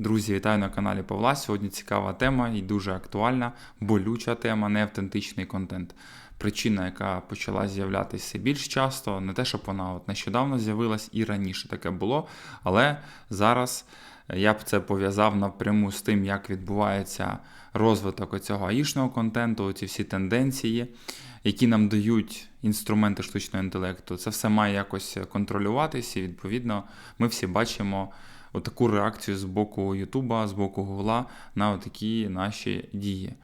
Друзі, вітаю на каналі Павла. Сьогодні цікава тема і дуже актуальна, болюча тема, неавтентичний контент. Причина, яка почала з'являтися більш часто, не те, щоб вона от нещодавно з'явилась і раніше таке було, але зараз я б це пов'язав напряму з тим, як відбувається розвиток цього аїшного контенту, ці всі тенденції, які нам дають інструменти штучного інтелекту. Це все має якось контролюватися, і відповідно ми всі бачимо отаку реакцію з боку Ютуба, з боку Гугла на такі наші дії.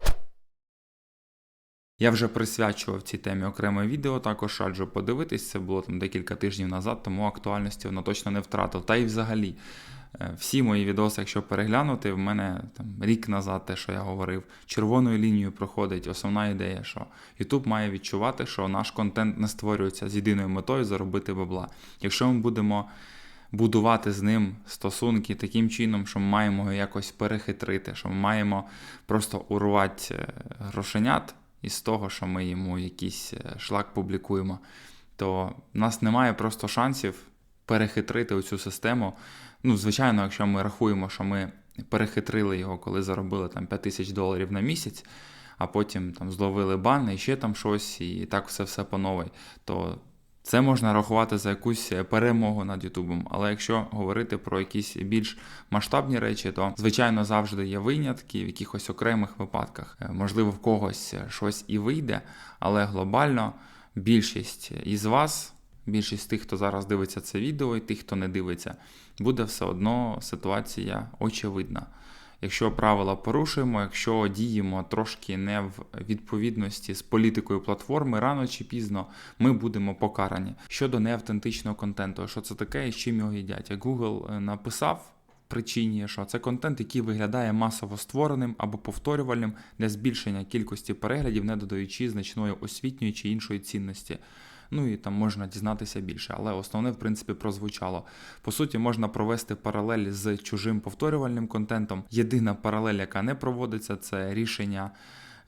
Я вже присвячував цій темі окреме відео, також раджу подивитись. Це було там декілька тижнів назад, тому актуальності воно точно не втратив. Та й взагалі, е, всі мої відоси, якщо переглянути, в мене там рік назад те, що я говорив, червоною лінією проходить основна ідея, що YouTube має відчувати, що наш контент не створюється з єдиною метою заробити бабла. Якщо ми будемо будувати з ним стосунки таким чином, що ми маємо його якось перехитрити, що ми маємо просто урвати е, грошенят із того, що ми йому якийсь е, шлак публікуємо, то в нас немає просто шансів перехитрити оцю систему. Ну, звичайно, якщо ми рахуємо, що ми перехитрили його, коли заробили там 5 тисяч доларів на місяць, а потім там зловили бан і ще там щось, і так все все по новій, то це можна рахувати за якусь перемогу над Ютубом. Але якщо говорити про якісь більш масштабні речі, то звичайно завжди є винятки в якихось окремих випадках. Е, Можливо, в когось щось і вийде, але глобально більшість із вас, більшість тих, хто зараз дивиться це відео, і тих, хто не дивиться, буде все одно ситуація очевидна. Якщо правила порушуємо, якщо діємо трошки не в відповідності з політикою платформи, рано чи пізно ми будемо покарані. Щодо неавтентичного контенту, що це таке і з чим його їдять? Як Google написав. Причині, що це контент, який виглядає масово створеним або повторювальним для збільшення кількості переглядів, не додаючи значної освітньої чи іншої цінності. Ну і там можна дізнатися більше, але основне, в принципі, прозвучало. По суті, можна провести паралель з чужим повторювальним контентом. Єдина паралель, яка не проводиться, це рішення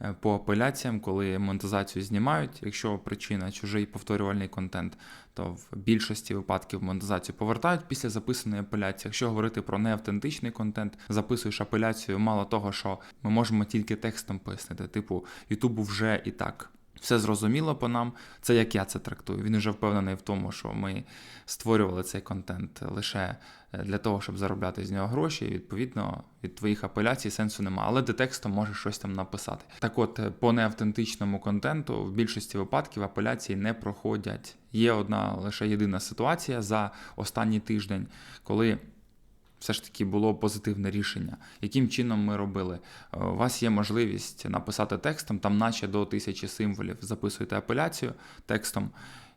е, по апеляціям, коли монетизацію знімають. Якщо причина чужий повторювальний контент, то в більшості випадків монетизацію повертають після записаної апеляції. Якщо говорити про неавтентичний контент, записуєш апеляцію, мало того, що ми можемо тільки текстом пояснити, типу Ютубу вже і так. Все зрозуміло по нам, це як я це трактую. Він вже впевнений в тому, що ми створювали цей контент лише е, для того, щоб заробляти з нього гроші. І відповідно від твоїх апеляцій сенсу немає. Але ти текстом можеш щось там написати. Так от, е, по неавтентичному контенту в більшості випадків апеляції не проходять. Є одна лише єдина ситуація за останній тиждень, коли все ж таки було позитивне рішення. Яким чином ми робили? Е, у вас є можливість написати текстом, там, наче до тисячі символів, записуєте апеляцію текстом,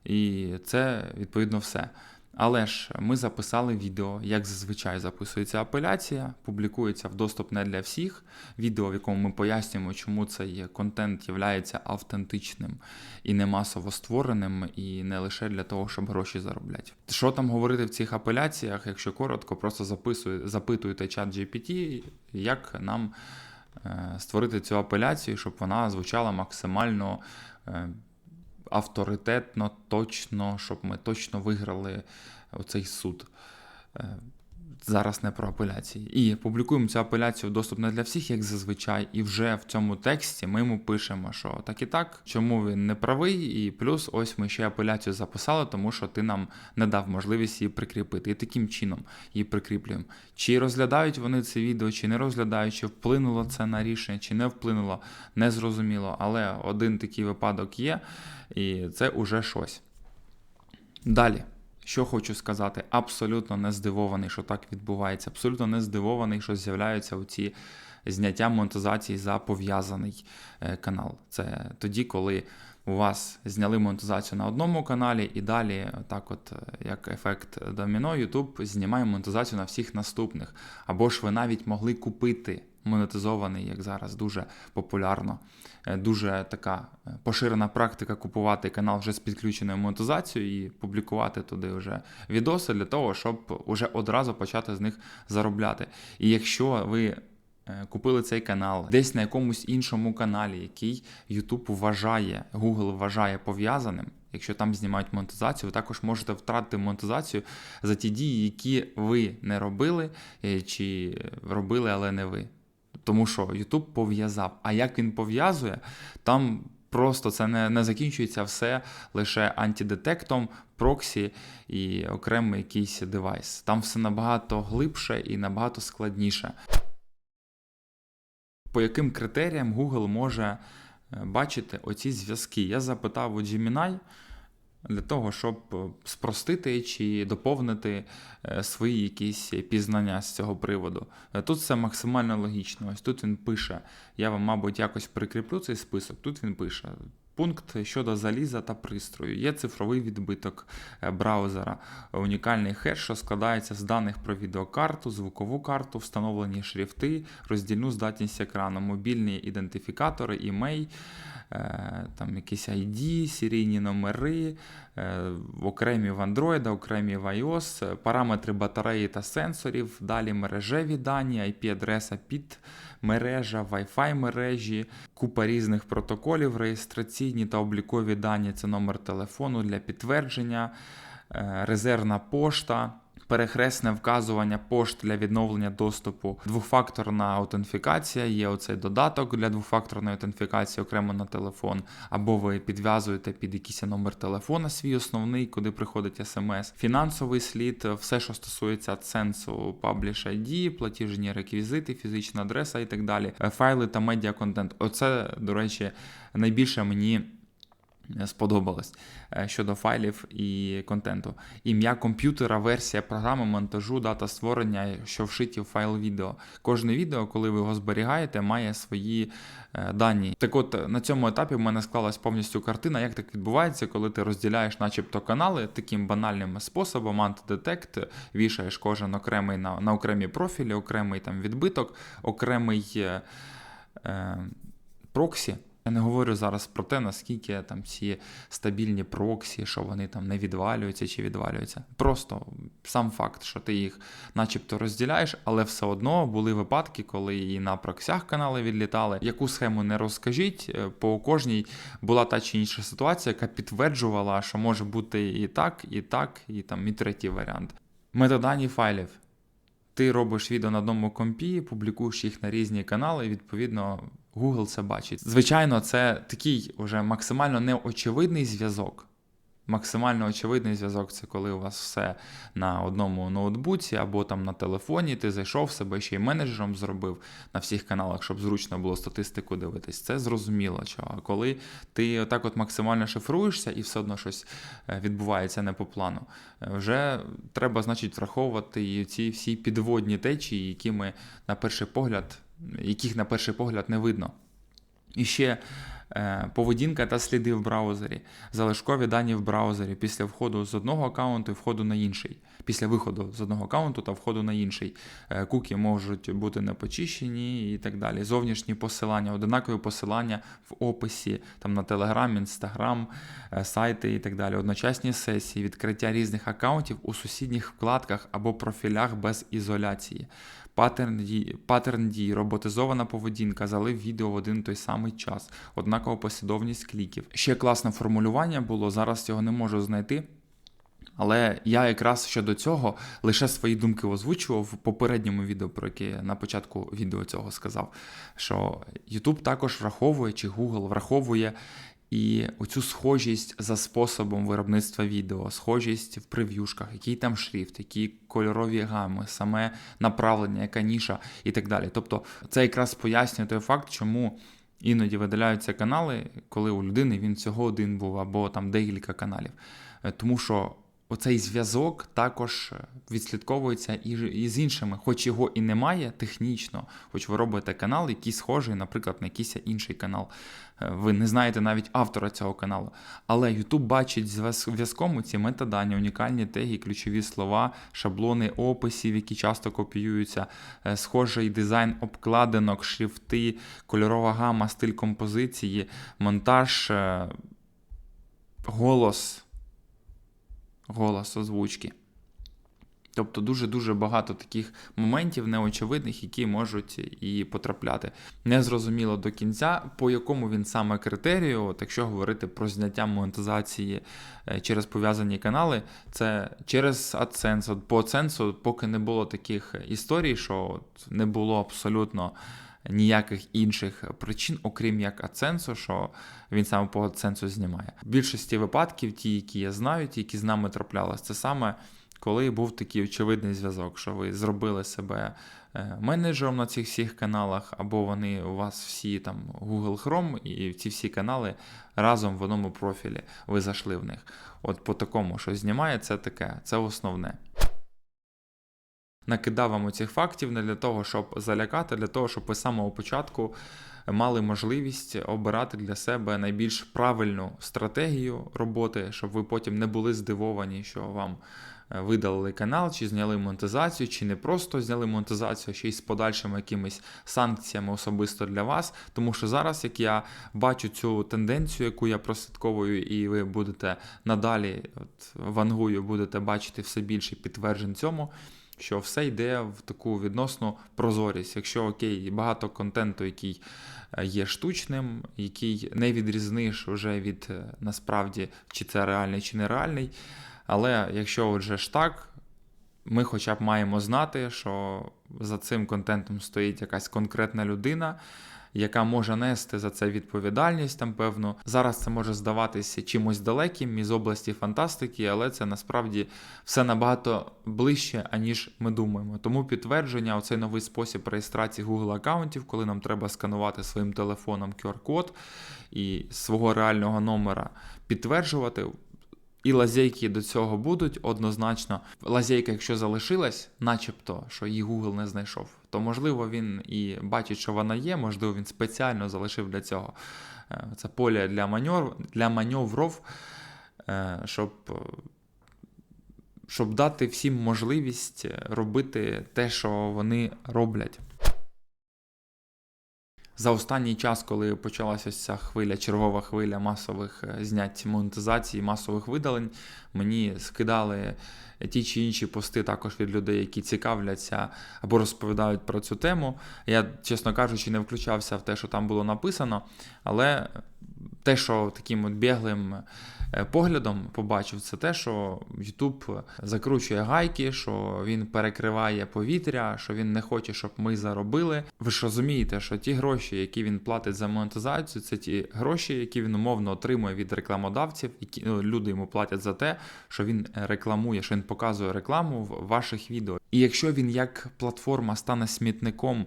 і це відповідно все. Але ж ми записали відео, як зазвичай записується апеляція, публікується в доступ не для всіх. Відео, в якому ми пояснюємо, чому цей контент є автентичним і не масово створеним, і не лише для того, щоб гроші заробляти. Що там говорити в цих апеляціях, якщо коротко, просто записує, запитуєте чат GPT, як нам е, створити цю апеляцію, щоб вона звучала максимально. Е, авторитетно, точно, щоб ми точно виграли оцей суд. Зараз не про апеляції. І публікуємо цю апеляцію доступ не для всіх, як зазвичай, і вже в цьому тексті ми йому пишемо, що так і так, чому він не правий, і плюс ось ми ще апеляцію записали, тому що ти нам не дав можливість її прикріпити. І таким чином її прикріплюємо. Чи розглядають вони це відео, чи не розглядають, чи вплинуло це на рішення, чи не вплинуло, не зрозуміло. Але один такий випадок є, і це уже щось. Далі. Що хочу сказати, абсолютно не здивований, що так відбувається. Абсолютно не здивований, що з'являються оці зняття монетизації за пов'язаний е, канал. Це тоді, коли у вас зняли монетизацію на одному каналі, і далі, так от е, як ефект доміно, YouTube знімає монетизацію на всіх наступних. Або ж ви навіть могли купити монетизований, як зараз дуже популярно, е, дуже така е, поширена практика купувати канал вже з підключеною монетизацією і публікувати туди вже відоси для того, щоб уже одразу почати з них заробляти. І якщо ви е, Купили цей канал десь на якомусь іншому каналі, який YouTube вважає, Google вважає пов'язаним, Якщо там знімають монетизацію, ви також можете втратити монетизацію за ті дії, які ви не робили, чи робили, але не ви. Тому що YouTube пов'язав. А як він пов'язує, там просто це не, не закінчується все лише антидетектом, проксі і окремий якийсь девайс. Там все набагато глибше і набагато складніше. По яким критеріям Google може е, бачити оці зв'язки? Я запитав у Gemini для того, щоб е, спростити чи доповнити е, свої якісь пізнання з цього приводу. Е, Тут все максимально логічно. Ось тут він пише: я вам, мабуть, якось прикріплю цей список. Тут він пише. Пункт щодо заліза та пристрою. Є цифровий відбиток е, браузера, унікальний хеш, що складається з даних про відеокарту, звукову карту, встановлені шрифти, роздільну здатність екрану, мобільні ідентифікатори, імей, е, там якісь ID, серійні номери, окремі в Android, окремі в iOS, е, параметри батареї та сенсорів, далі мережеві дані, IP-адреса під мережа, Wi-Fi мережі, купа різних протоколів, реєстраційні та облікові дані. Це номер телефону для підтвердження, е, резервна пошта. Перехресне вказування пошт для відновлення доступу, двофакторна аутентифікація, є оцей додаток для двофакторної аутентифікації окремо на телефон, або ви підв'язуєте під якийсь номер телефона свій основний, куди приходить смс, фінансовий слід, все, що стосується сенсу Publish ID, платіжні реквізити, фізична адреса і так далі, Е, файли та медіаконтент. Оце, до речі, найбільше мені сподобалось е, щодо файлів і контенту. Ім'я комп'ютера, версія програми, монтажу, дата створення, що вшиті в файл відео. Кожне відео, коли ви його зберігаєте, має свої е, дані. Так от на цьому етапі в мене склалась повністю картина, як так відбувається, коли ти розділяєш, начебто, канали таким банальним способом, антидетект, вішаєш кожен окремий на, на окремі профілі, окремий там відбиток, окремий е, е, проксі. Я не говорю зараз про те, наскільки там ці стабільні проксі, що вони там не відвалюються чи відвалюються. Просто сам факт, що ти їх начебто розділяєш, але все одно були випадки, коли і на проксях канали відлітали. Яку схему не розкажіть, е, по кожній була та чи інша ситуація, яка підтверджувала, що може бути і так, і так, і там і третій варіант. Метадані файлів. Ти робиш відео на одному компі, публікуєш їх на різні канали, і відповідно Google це бачить. Звичайно, це такий уже максимально неочевидний зв'язок. Максимально очевидний зв'язок це коли у вас все на одному ноутбуці або там на телефоні, ти зайшов себе ще й менеджером зробив на всіх каналах, щоб зручно було статистику дивитись. Це зрозуміло. Чого. А коли ти отак от максимально шифруєшся і все одно щось е, відбувається не по плану, е, вже треба, значить, враховувати ці всі підводні течії, які ми на перший погляд, яких на перший погляд не видно. І ще поведінка та сліди в браузері, залишкові дані в браузері після входу з одного аккаунту і входу на інший, після виходу з одного аккаунту та входу на інший. Е, Куки можуть бути не почищені і так далі. Зовнішні посилання, однакові посилання в описі, там на Instagram, е, сайти і так далі. Одночасні сесії, відкриття різних аккаунтів у сусідніх вкладках або профілях без ізоляції. Паттерн дій, паттерн дій, роботизована поведінка, залив відео в один той самий час, однакова послідовність кліків. Ще класне формулювання було, зараз цього не можу знайти. Але я якраз щодо цього лише свої думки озвучував в попередньому відео, про яке я на початку відео цього сказав. Що YouTube також враховує, чи Google враховує і оцю схожість за способом виробництва відео, схожість в прев'юшках, який там шрифт, які кольорові гами, саме направлення, яка ніша і так далі. Тобто це якраз пояснює той факт, чому. Іноді видаляються канали, коли у людини він всього один був, або там декілька каналів. Е, Тому що оцей зв'язок також відслідковується і, з іншими, хоч його і немає технічно, хоч ви робите канал, який схожий, наприклад, на якийсь інший канал. Е, Ви не знаєте навіть автора цього каналу. Але YouTube бачить зв'язком ці метадані, унікальні теги, ключові слова, шаблони описів, які часто копіюються, е, схожий дизайн обкладинок, шрифти, кольорова гама, стиль композиції, монтаж, е, голос голос озвучки. Тобто дуже-дуже багато таких моментів неочевидних, які можуть і потрапляти. Незрозуміло до кінця, по якому він саме критерію, от якщо говорити про зняття монетизації е, через пов'язані канали, це через AdSense. По AdSense поки не було таких історій, що не було абсолютно ніяких інших причин, окрім як AdSense, що він саме по AdSense знімає. В більшості випадків, ті, які я знаю, ті, які з нами траплялись, це саме коли був такий очевидний зв'язок, що ви зробили себе е, менеджером на цих всіх каналах, або вони у вас всі там Google Chrome, і ці всі канали разом в одному профілі ви зайшли в них. От по такому, що знімає, це таке, це основне. Накидав вам оцих фактів не для того, щоб залякати, для того, щоб ви з самого початку мали можливість обирати для себе найбільш правильну стратегію роботи, щоб ви потім не були здивовані, що вам е, видалили канал, чи зняли монетизацію, чи не просто зняли монетизацію, а ще й з подальшими якимись санкціями особисто для вас. Тому що зараз, як я бачу цю тенденцію, яку я прослідковую, і ви будете надалі, от вангую, будете бачити все більше підтверджень цьому що все йде в таку відносну прозорість. Якщо окей, багато контенту, який е, є штучним, який не відрізниш вже від е, насправді, чи це реальний, чи нереальний. Але якщо вже ж так, ми хоча б маємо знати, що за цим контентом стоїть якась конкретна людина яка може нести за це відповідальність, там певно. Зараз це може здаватися чимось далеким із області фантастики, але це насправді все набагато ближче, аніж ми думаємо. Тому підтвердження, оцей новий спосіб реєстрації Google аккаунтів, коли нам треба сканувати своїм телефоном QR-код і свого реального номера підтверджувати. І лазейки до цього будуть однозначно. Лазейка, якщо залишилась, начебто, що її Google не знайшов, то можливо він і бачить, що вона є, можливо, він спеціально залишив для цього е, це поле для маневр, для маневров, е, щоб щоб дати всім можливість робити те, що вони роблять. За останній час, коли почалася ця хвиля, чергова хвиля масових е, знять монетизації, масових видалень, мені скидали ті чи інші пости також від людей, які цікавляться або розповідають про цю тему. Я, чесно кажучи, не включався в те, що там було написано, але те, що таким от біглим е, поглядом побачив, це те, що YouTube закручує гайки, що він перекриває повітря, що він не хоче, щоб ми заробили. Ви ж розумієте, що ті гроші, які він платить за монетизацію, це ті гроші, які він умовно отримує від рекламодавців, які ну, люди йому платять за те, що він рекламує, що він показує рекламу в ваших відео. І якщо він як платформа стане смітником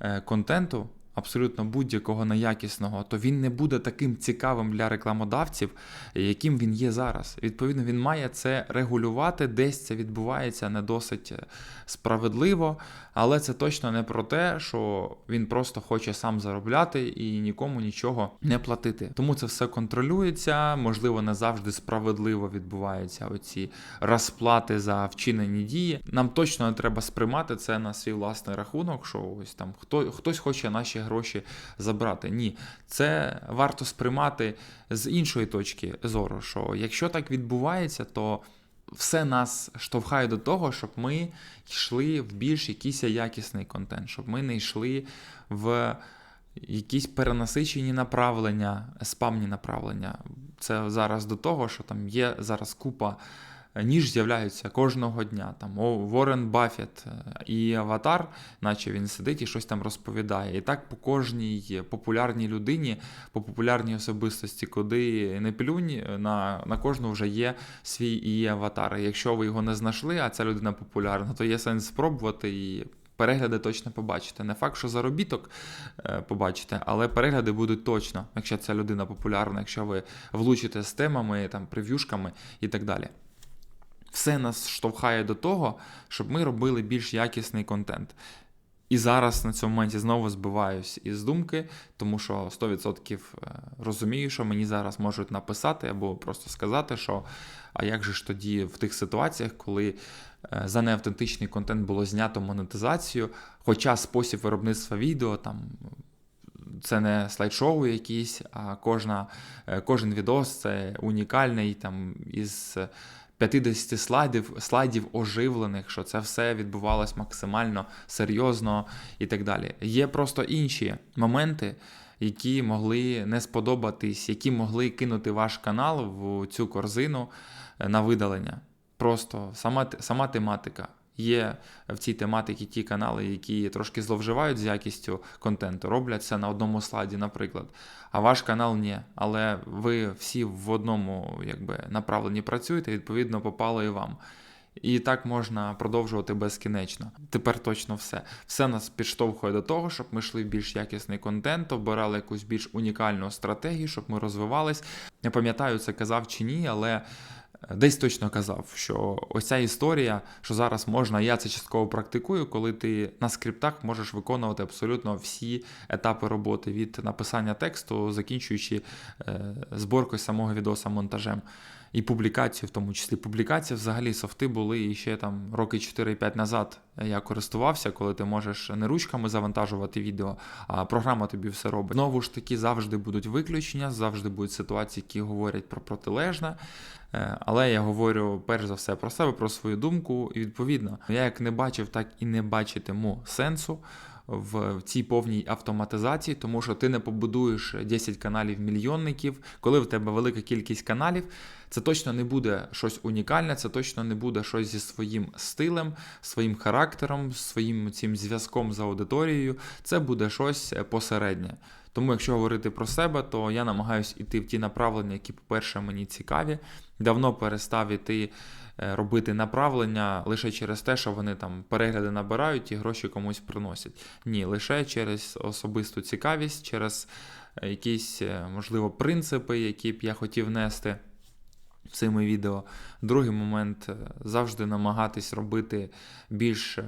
е, контенту абсолютно будь-якого неякісного, то він не буде таким цікавим для рекламодавців, яким він є зараз. Відповідно, він має це регулювати, десь це відбувається не досить е, справедливо, але це точно не про те, що він просто хоче сам заробляти і нікому нічого не платити. Тому це все контролюється, можливо, не завжди справедливо відбуваються оці розплати за вчинені дії. Нам точно не треба сприймати це на свій власний рахунок, що ось там хто хтось хоче наші гроші забрати. Ні, це варто сприймати з іншої точки зору, що якщо так відбувається, то все нас штовхає до того, щоб ми йшли в більш якийсь якісний контент, щоб ми не йшли в якісь перенасичені направлення, спамні направлення. Це зараз до того, що там є зараз купа ніж з'являються кожного дня. Там Ворен Баффет е, і Аватар, наче він сидить і щось там розповідає. І так по кожній популярній людині, по популярній особистості, куди не плюнь, на на кожну вже є свій і аватар. Якщо ви його не знайшли, а ця людина популярна, то є сенс спробувати і. Перегляди точно побачите. Не факт, що заробіток е, побачите, але перегляди будуть точно, якщо ця людина популярна, якщо ви влучите з темами, там, прев'юшками і так далі все нас штовхає до того, щоб ми робили більш якісний контент. І зараз на цьому моменті знову збиваюсь із думки, тому що 100% е, розумію, що мені зараз можуть написати або просто сказати, що а як же ж тоді в тих ситуаціях, коли е, за неавтентичний контент було знято монетизацію, хоча спосіб виробництва відео там. Це не слайд-шоу якісь, а кожна, е, кожен відос це унікальний там із 50 слайдів, слайдів оживлених, що це все відбувалось максимально серйозно і так далі. Є просто інші моменти, які могли не сподобатись, які могли кинути ваш канал в цю корзину е, на видалення. Просто сама, сама тематика. Є в цій тематиці ті канали, які трошки зловживають з якістю контенту, роблять це на одному слайді, наприклад. А ваш канал ні. Але ви всі в одному якби, направленні працюєте, відповідно, попало і вам. І так можна продовжувати безкінечно. Тепер точно все. Все нас підштовхує до того, щоб ми йшли в більш якісний контент, обирали якусь більш унікальну стратегію, щоб ми розвивались. Я пам'ятаю, це казав чи ні, але десь точно казав, що ось ця історія, що зараз можна, я це частково практикую, коли ти на скриптах можеш виконувати абсолютно всі етапи роботи від написання тексту, закінчуючи е, зборкою самого відоса монтажем. І публікацію, в тому числі публікація, взагалі софти були і ще там роки 4-5 назад я користувався, коли ти можеш не ручками завантажувати відео, а програма тобі все робить. Знову ж таки, завжди будуть виключення, завжди будуть ситуації, які говорять про протилежне. Е, Але я говорю перш за все про себе, про свою думку. І відповідно, я як не бачив, так і не бачитиму сенсу в цій повній автоматизації, тому що ти не побудуєш 10 каналів мільйонників, коли в тебе велика кількість каналів. Це точно не буде щось унікальне, це точно не буде щось зі своїм стилем, своїм характером, своїм цим зв'язком з аудиторією. Це буде щось посереднє. Тому, якщо говорити про себе, то я намагаюся йти в ті направлення, які, по-перше, мені цікаві. Давно перестав іти е, робити направлення лише через те, що вони там перегляди набирають і гроші комусь приносять. Ні, лише через особисту цікавість, через е, якісь, е, можливо, принципи, які б я хотів нести цими відео. Другий момент завжди намагатись робити більш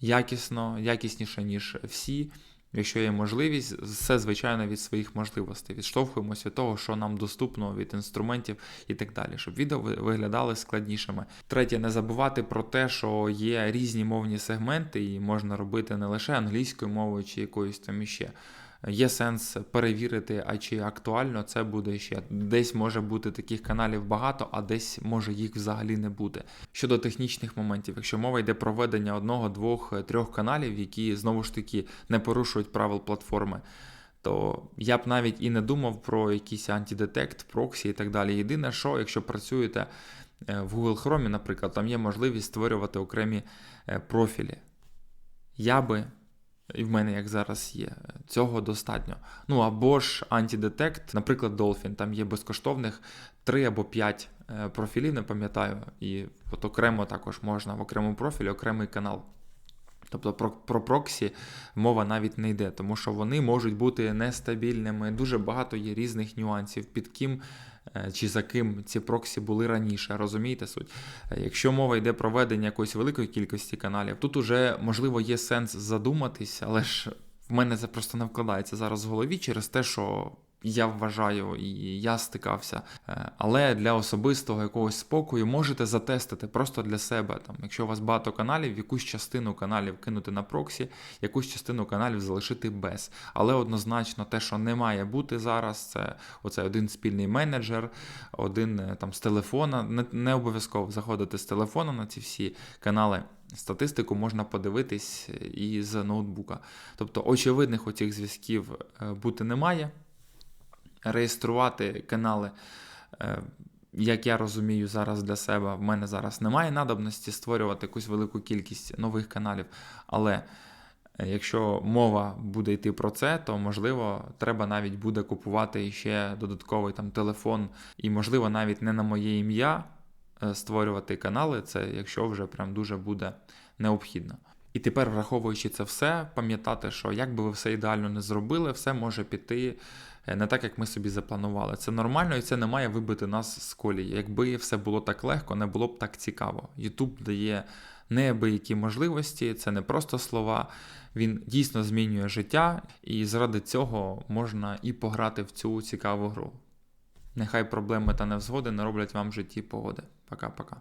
якісно, якісніше, ніж всі. Якщо є можливість, все звичайно від своїх можливостей. Відштовхуємося від того, що нам доступно від інструментів і так далі, щоб відео ви- виглядали складнішими. Третє, не забувати про те, що є різні мовні сегменти, і можна робити не лише англійською мовою чи якоюсь там іще. Є сенс перевірити, а чи актуально це буде ще. Десь може бути таких каналів багато, а десь може їх взагалі не бути. Щодо технічних моментів, якщо мова йде про ведення одного, двох, трьох каналів, які знову ж таки не порушують правил платформи. То я б навіть і не думав про якийсь антидетект, проксі і так далі. Єдине, що якщо працюєте е, в Google Chrome, наприклад, там є можливість створювати окремі е, профілі. Я би і в мене як зараз є. Цього достатньо. Ну або ж антидетект, наприклад, Dolphin. Там є безкоштовних 3 або 5 е, профілів, не пам'ятаю. І от окремо також можна в окремому профілі окремий канал. Тобто про, про проксі мова навіть не йде, тому що вони можуть бути нестабільними. Дуже багато є різних нюансів, під ким чи за ким ці проксі були раніше. Розумієте суть? Е, Якщо мова йде про ведення якоїсь великої кількості каналів, тут уже можливо є сенс задуматись, але ж в мене це просто не вкладається зараз в голові через те, що я вважаю і я стикався. Е, Але для особистого якогось спокою можете затестити просто для себе. Там, якщо у вас багато каналів, якусь частину каналів кинути на проксі, якусь частину каналів залишити без. Але однозначно те, що не має бути зараз, це оце один спільний менеджер, один е, там з телефона. Не, не обов'язково заходити з телефона на ці всі канали. Статистику можна подивитись і з ноутбука. Тобто очевидних оцих зв'язків е, бути не має. Реєструвати канали, е, як я розумію, зараз для себе в мене зараз немає надобності створювати якусь велику кількість нових каналів. Але е, якщо мова буде йти про це, то можливо треба навіть буде купувати ще додатковий там телефон, і можливо навіть не на моє ім'я е, створювати канали. Це якщо вже прям дуже буде необхідно. І тепер, враховуючи це все, пам'ятати, що як би ви все ідеально не зробили, все може піти не так, як ми собі запланували. Це нормально і це не має вибити нас з колії. Якби все було так легко, не було б так цікаво. YouTube дає неабиякі можливості, це не просто слова. Він дійсно змінює життя, і заради цього можна і пограти в цю цікаву гру. Нехай проблеми та невзгоди не роблять вам в житті погоди. Пока-пока.